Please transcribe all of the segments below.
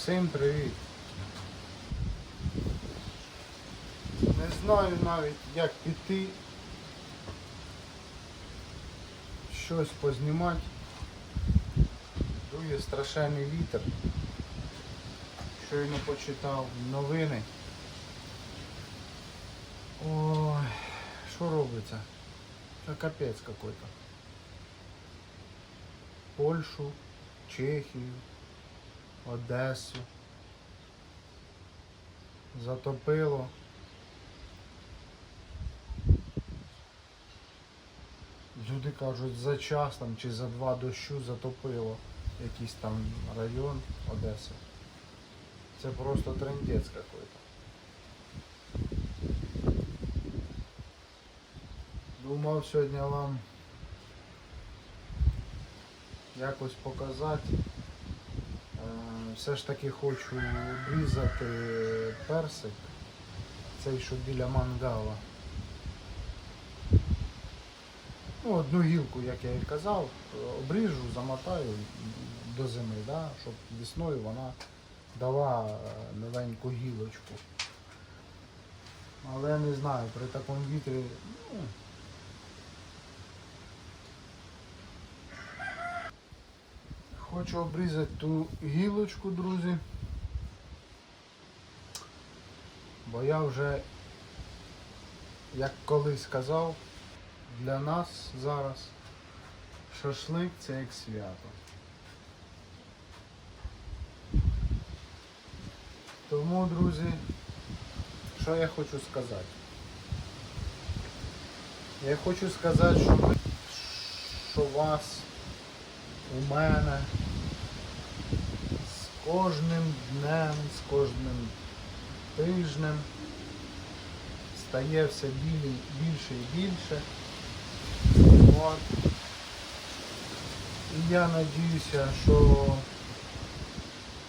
Всім привіт! Не знаю навіть як піти. Щось познімати. Дує страшенний вітер. Щойно почитав новини. Ой, що робиться? Це капець какой-то. Польщу, Чехію, Одесу. Затопило. Люди кажуть, за час там чи за два дощу затопило якийсь там район Одеси. Це просто трендець какой-то. Думав сьогодні вам якось показати. Е, Все ж таки хочу обрізати персик, цей що біля мангала. Ну, одну гілку, як я і казав, обріжу, замотаю до зими, да, щоб весною вона дала е, новеньку гілочку. Але не знаю, при такому вітрі, ну, Хочу обрізати ту гілочку, друзі. Бо я вже, як колись казав, для нас зараз шашлик це як свято. Тому, друзі, що я хочу сказати? Я хочу сказати, що ми, що вас у мене кожним днем, з кожним тижнем стає все більше і більше. От. І я надіюся, що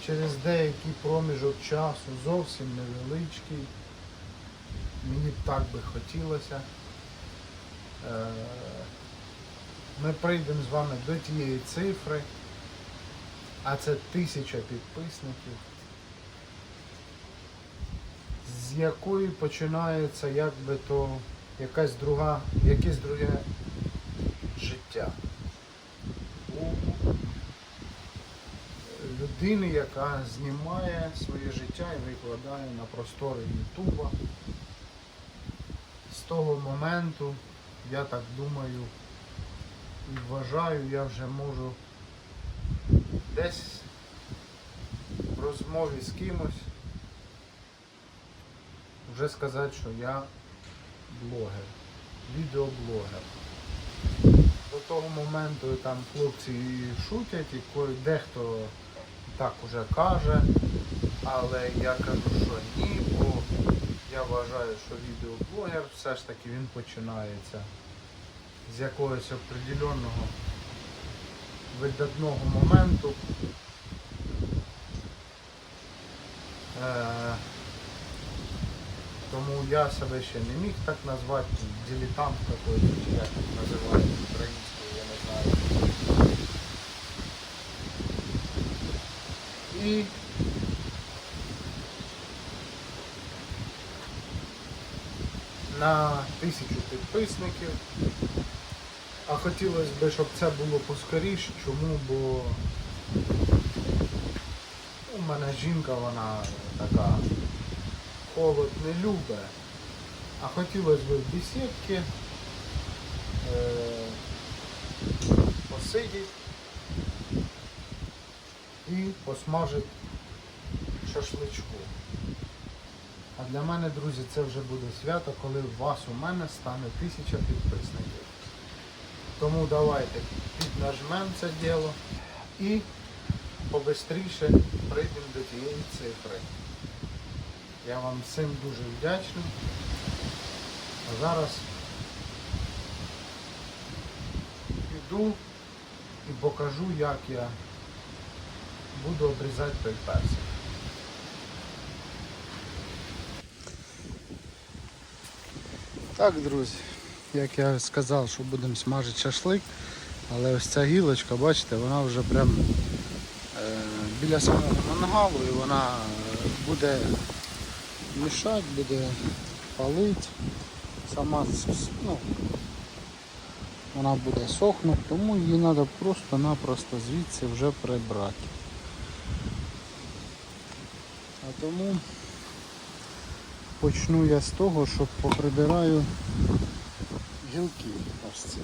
через деякий проміжок часу, зовсім невеличкий, мені так би хотілося. е, Ми прийдемо з вами до тієї цифри, а це тисяча підписників, з якої починається якби то якась друга, якесь друге життя. У людини, яка знімає своє життя і викладає на простори Ютуба. З того моменту, я так думаю, і вважаю, я вже можу десь в розмові з кимось вже сказати, що я блогер, відеоблогер. До того моменту там хлопці шутять, і дехто так уже каже, але я кажу, що ні, бо я вважаю, що відеоблогер все ж таки він починається з якогось определенного видатного моменту. Е, тому я себе ще не міг так назвати, дилетант какой-то, чи як називають українською, я не знаю. І на тисячу підписників. А хотілося б, щоб це було поскоріше. Чому? Бо у мене жінка, вона така холод не любить. А хотілося б в бесідки е, посидіти і посмажити шашличку. А для мене, друзі, це вже буде свято, коли вас у мене стане тисяча підписників. Тому давайте піднажмемо це діло і побистріше прийдемо до тієї цифри. Я вам всім дуже вдячний. А зараз піду і покажу, як я буду обрізати той персик. Так, друзі, як я сказав, що будемо смажити шашлик, але ось ця гілочка, бачите, вона вже прям е, біля самого мангалу і вона е, буде мішати, буде палити. Сама ну, вона буде сохнути, тому її треба просто-напросто звідси вже прибрати. А тому почну я з того, що поприбираю гілки аж ці.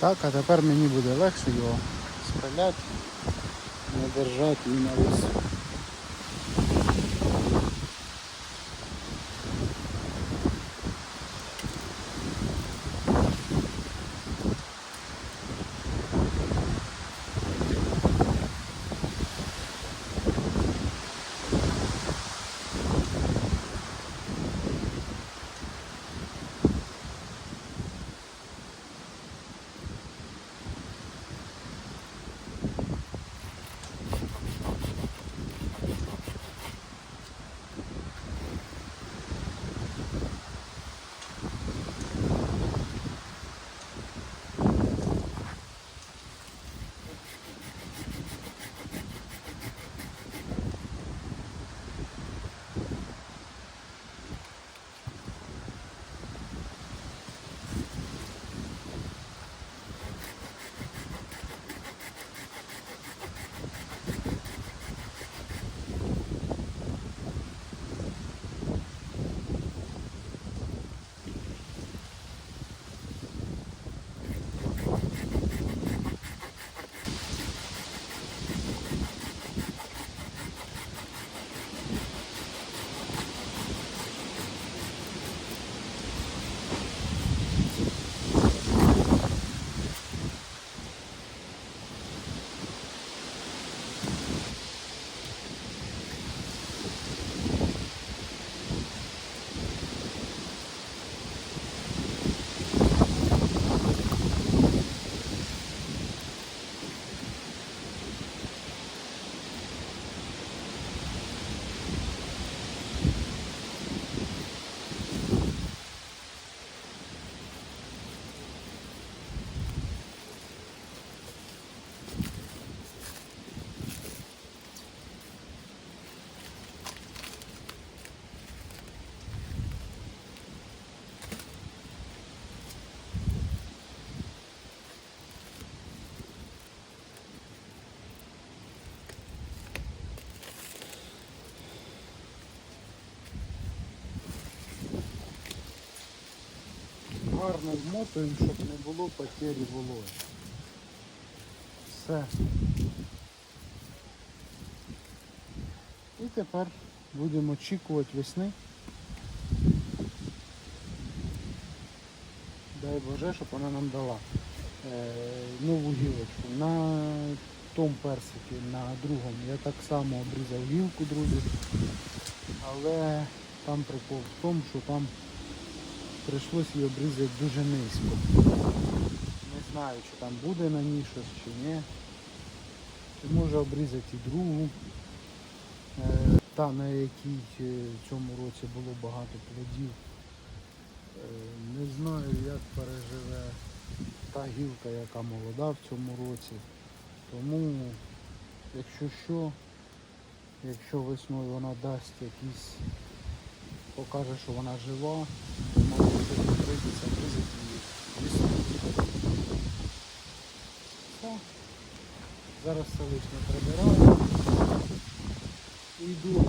Так, а тепер мені буде легше його стріляти, не держати і на весу. Гарно вмотуємо, щоб не було потері вологи. Все. І тепер будемо очікувати весни. Дай Боже, щоб вона нам дала е, нову гілочку. На тому персикі, на другому я так само обрізав гілку, друзі. Але там прикол в тому, що там прийшлось її обрізати дуже низько. Не знаю, чи там буде на ній щось чи ні. Чи може обрізати і другу. Е, Та, на якій е, в цьому році було багато плодів. Е, Не знаю, як переживе та гілка, яка молода в цьому році. Тому, якщо що, якщо весною вона дасть якісь, покаже, що вона жива, Зараз все лишнє прибираю і йду.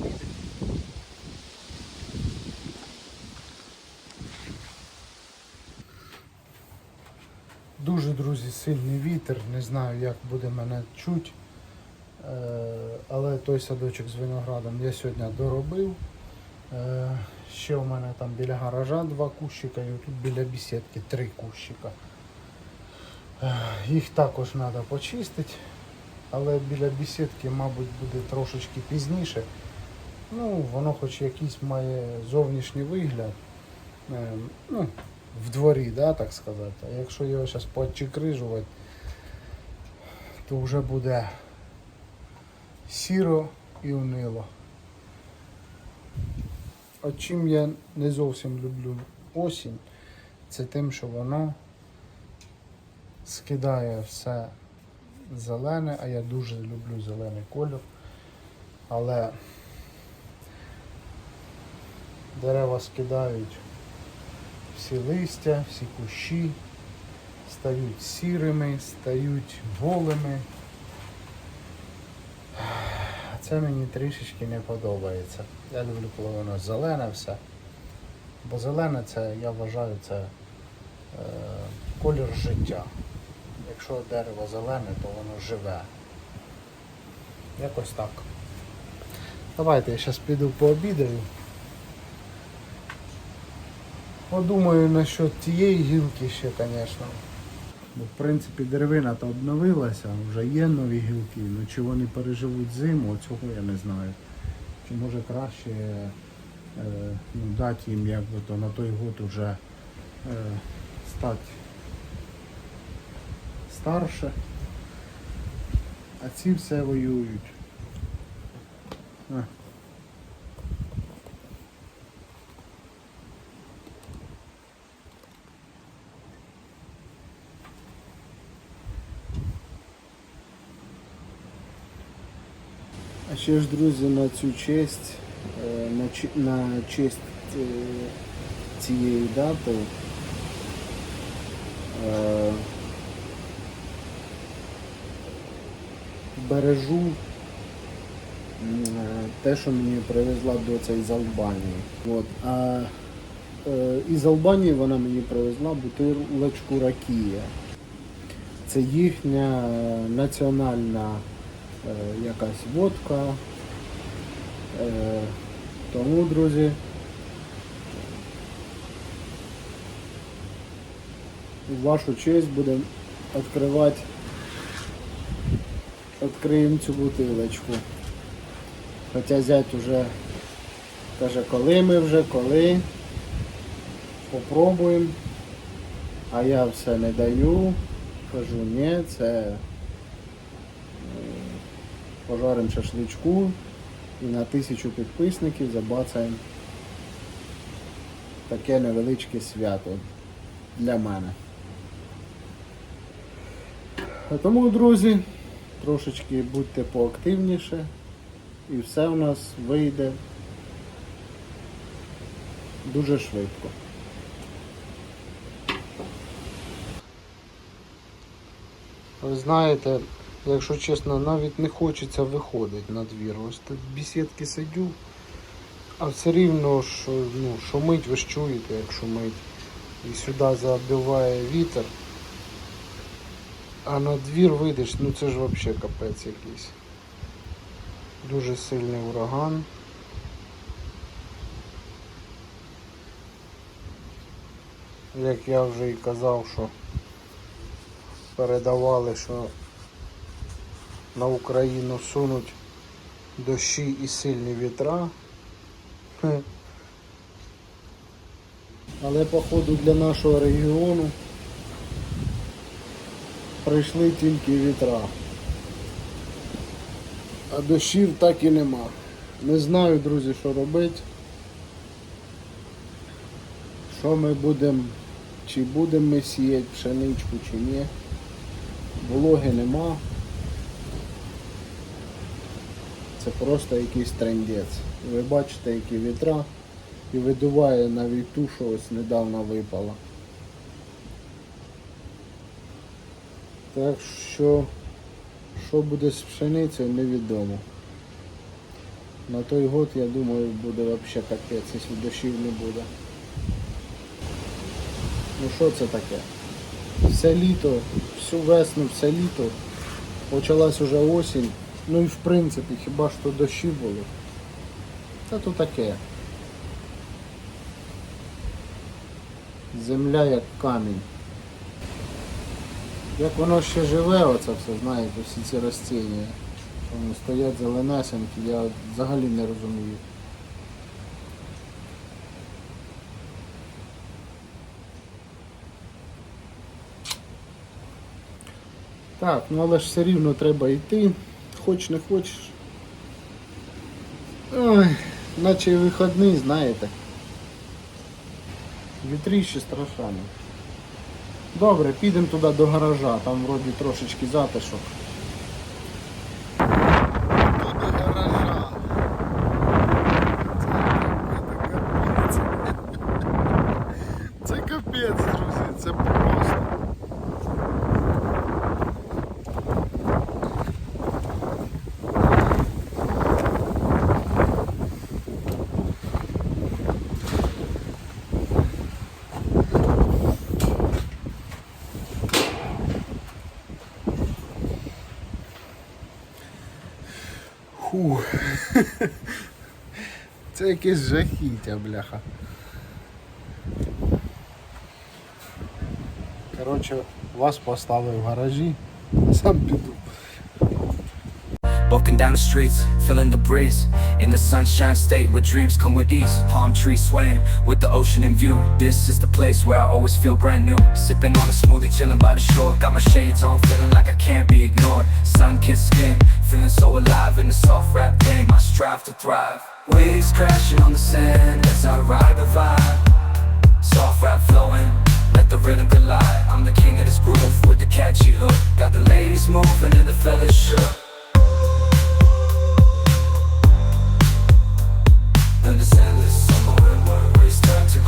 Дуже, друзі, сильний вітер, не знаю, як буде мене чуть. Е, Але той садочок з виноградом я сьогодні доробив. Е, Ще у мене там біля гаража два кущика і тут біля бесідки три кущика. Їх також треба почистити, але біля бесідки, мабуть, буде трошечки пізніше. Ну, воно хоч якийсь має зовнішній вигляд. Е, ну, в дворі, да, так сказати. А якщо його зараз подчекрижувати, то вже буде сіро і унило. От чим я не зовсім люблю осінь, це тим, що воно скидає все зелене, а я дуже люблю зелений кольор. Але дерева скидають всі листя, всі кущі, стають сірими, стають голими. Це мені трішечки не подобається. Я люблю, коли воно зелене все. Бо зелене це, я вважаю, це е, колір життя. Якщо дерево зелене, то воно живе. Якось так. Давайте я зараз піду пообідаю. Подумаю насчет тієї гілки ще, звісно. Бо, в принципі, деревина то обновилася, вже є нові гілки, ну чи вони переживуть зиму, цього я не знаю. Чи може краще е, ну, дати їм як би то на той год уже е, стати старше. А ці все воюють. Ще ж, друзі, на цю честь, е, на, честь е, цієї дати е, бережу те, що мені привезла доця із Албанії. От. А із Албанії вона мені привезла бутилочку ракія. Це їхня національна якась водка. Е, тому, друзі, в вашу честь будемо відкривати відкриємо цю бутилочку. Хоча зять уже каже, коли ми вже, коли. Попробуємо. А я все не даю. Кажу, ні, це е, пожаримо шашличку і на тисячу підписників забацаємо таке невеличке свято для мене. Тому, друзі, трошечки будьте поактивніше і все у нас вийде дуже швидко. Ви знаєте, якщо чесно, навіть не хочеться виходити на двір. Ось тут в бесідки сидю, а все рівно, що, ну, шумить, ви ж чуєте, як шумить. І сюди забиває вітер. А на двір вийдеш, ну це ж взагалі капець якийсь. Дуже сильний ураган. Як я вже і казав, що передавали, що на Україну сунуть дощі і сильні вітра. Але походу для нашого регіону прийшли тільки вітра. А дощів так і нема. Не знаю, друзі, що робити. Що ми будемо, чи будемо ми сіяти пшеничку, чи ні. Вологи нема. Це просто якийсь трендець. Ви бачите, які вітра і видуває навіть ту, що ось недавно випала. Так що, що буде з пшеницею, невідомо. На той год, я думаю, буде взагалі капець, якщо дощів не буде. Ну що це таке? Все літо, всю весну, все літо. Почалась уже осінь. Ну і в принципі, хіба що дощі були. Це то таке. Земля як камінь. Як воно ще живе, оце все, знаєте, всі ці ростіння. Вони стоять зеленесенькі, я взагалі не розумію. Так, ну але ж все рівно треба йти. Хоч не хочеш. Ой, наче вихідний, знаєте. Вітріще страшно. Добре, підемо туди до гаража, там вроді трошечки затишок. якесь жахіття, бляха. Коротше, вас поставив в гаражі, а сам піду. Walking down the streets, feeling the breeze In the sunshine state where dreams come with ease Palm trees swaying with the ocean in view This is the place where I always feel brand new Sipping on a smoothie, chilling by the shore Got my shades on, feeling like I can't be ignored Sun-kissed skin, feeling so alive In the soft rap game, I strive to thrive Waves crashing on the sand as I ride the vibe. Soft rap flowing, let the rhythm collide. I'm the king of this groove with the catchy hook. Got the ladies moving and the fellas shook. Understand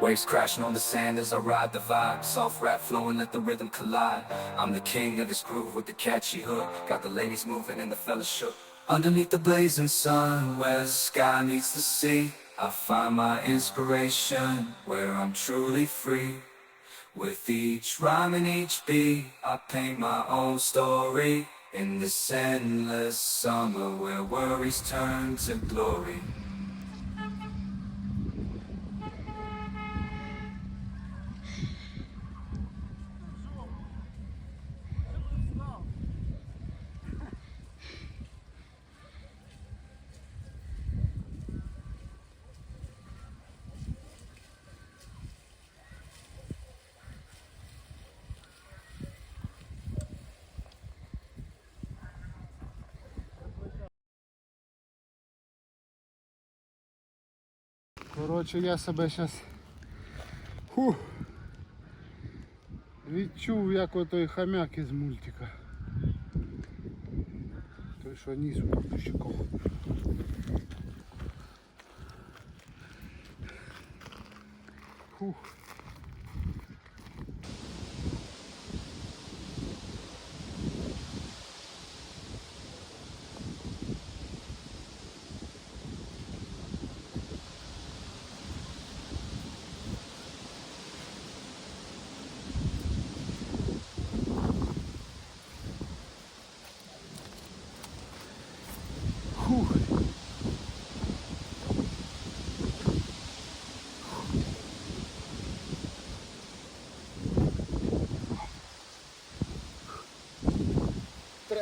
Waves crashing on the sand as I ride the vibe. Soft rap flowing, let the rhythm collide. I'm the king of this groove with the catchy hook. Got the ladies moving and the fellas shook. Underneath the blazing sun where the sky meets the sea I find my inspiration where I'm truly free. With each rhyme and each beat I paint my own story. In this endless summer where worries turn to glory Коротше, я себе зараз Фух. відчув, як отой хам'як із мультика. Той, що ніс у. Фух. Фух.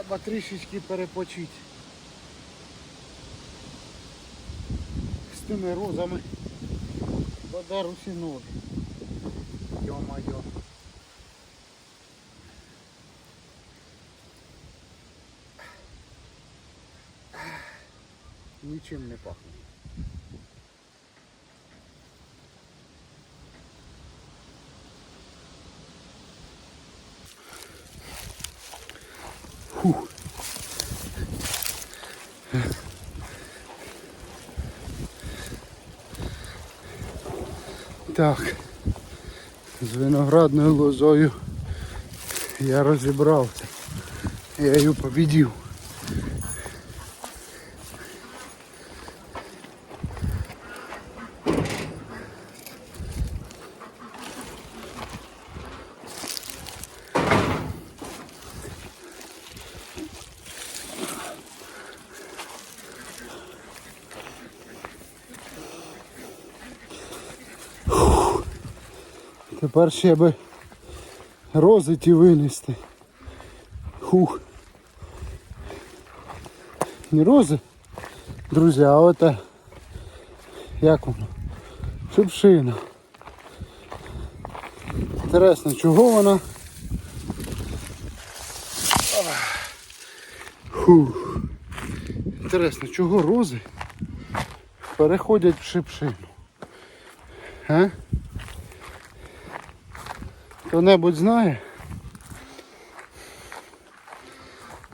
Треба трішечки перепочити. З тими розами вода усі ноги. Йо-майо. Нічим не пахне. Так, з виноградною лозою я розібрався. Я її побідів. Тепер ще би рози ті винести. Хух. Не рози, друзі, а оте, як воно? Шипшина. Інтересно, чого вона? Фух. Інтересно, чого рози переходять в шипшину? А? Хто-небудь знає?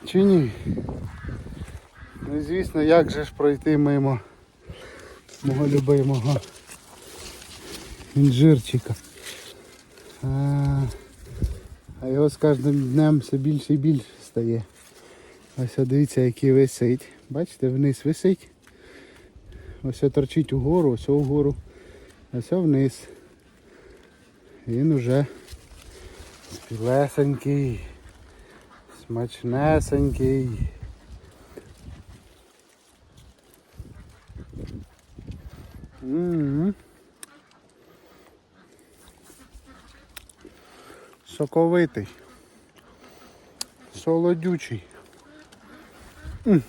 Чи ні? Ну звісно, як же ж пройти мимо мого любимого інжирчика. А, його з кожним днем все більше і більше стає. Ось дивіться, який висить. Бачите, вниз висить. Ось торчить угору, ось угору, ось вниз. Він уже спілесенький, смачнесенький. М-м. Соковитий. Солодючий. М.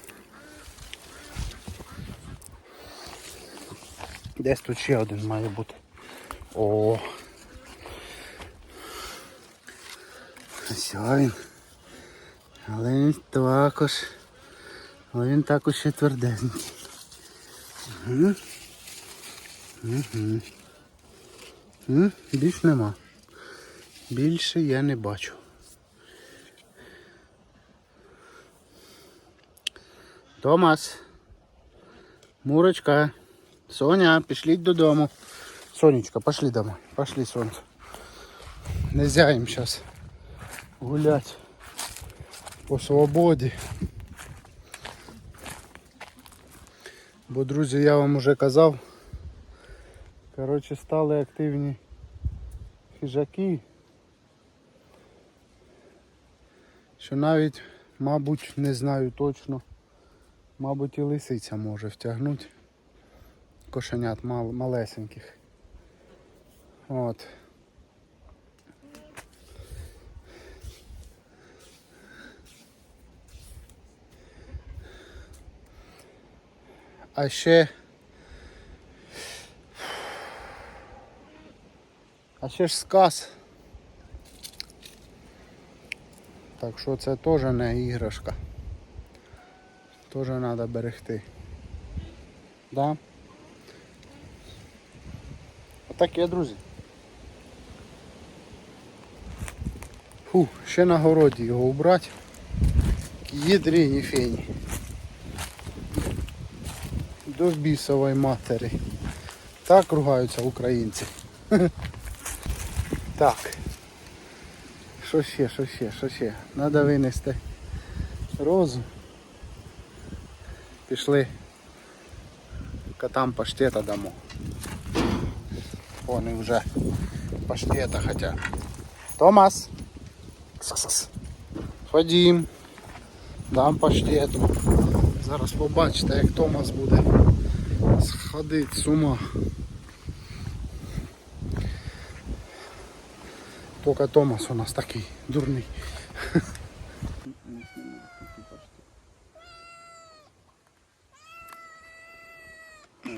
Десь тут ще один має бути. О. Ось він. Але він також. Але він також ще тверденький. Угу. Угу. Угу. Більш нема. Більше я не бачу. Томас. Мурочка. Соня, пішліть додому. Сонечка, пошли домой. Пошли, сонце. Нельзя їм зараз гулять по свободі. Бо, друзі, я вам уже казав, коротше, стали активні хижаки, що навіть, мабуть, не знаю точно, мабуть і лисиця може втягнути кошенят мал, малесеньких. От. А ще. А ще ж сказ. Так що це теж не іграшка. Теж треба берегти. Да? Отак є, друзі. Фу, ще на городі його убрати. Єдрині фені. До бісової матері. Так ругаються українці. Так. Що ще, що ще, що ще? Треба винести розу. Пішли котам паштета дамо. Вони вже паштета хотять. Томас. Кс-кс-кс. Ходім. Дам паштету. Зараз побачите, як Томас буде сходити з ума. Тільки Томас у нас такий дурний. О.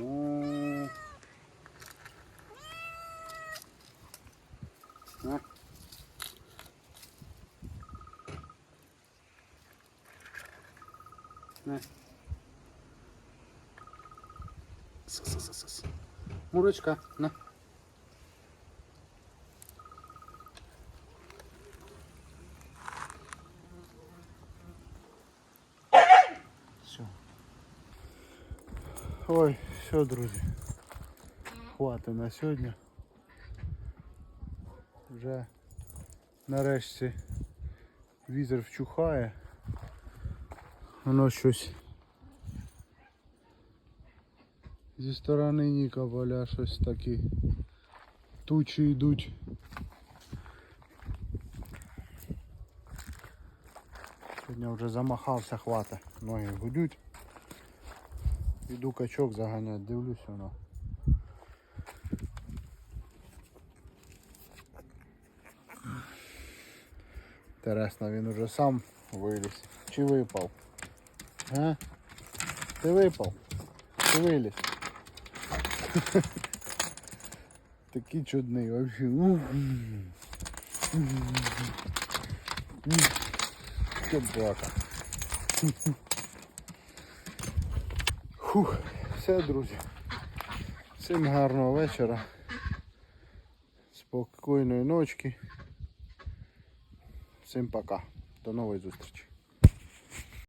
На. На. С-с-с-с-с. Мурочка, на. Все. Ой, все, друзі. Хватить на сьогодні. Вже нарешті візер вчухає. Воно щось. Зі сторони Нікополя щось такі тучі йдуть. Сьогодні вже замахався, хвата. Ноги гудють. Іду качок заганять, дивлюсь воно. Інтересно, він уже сам виліз. Чи випав? А? Ти випав? Чи виліз? Такий чудний. Ну. Собака. Фух, все, друзі. Всім гарного вечора. Спокійної ночки. Всім пока. До нової зустрічі.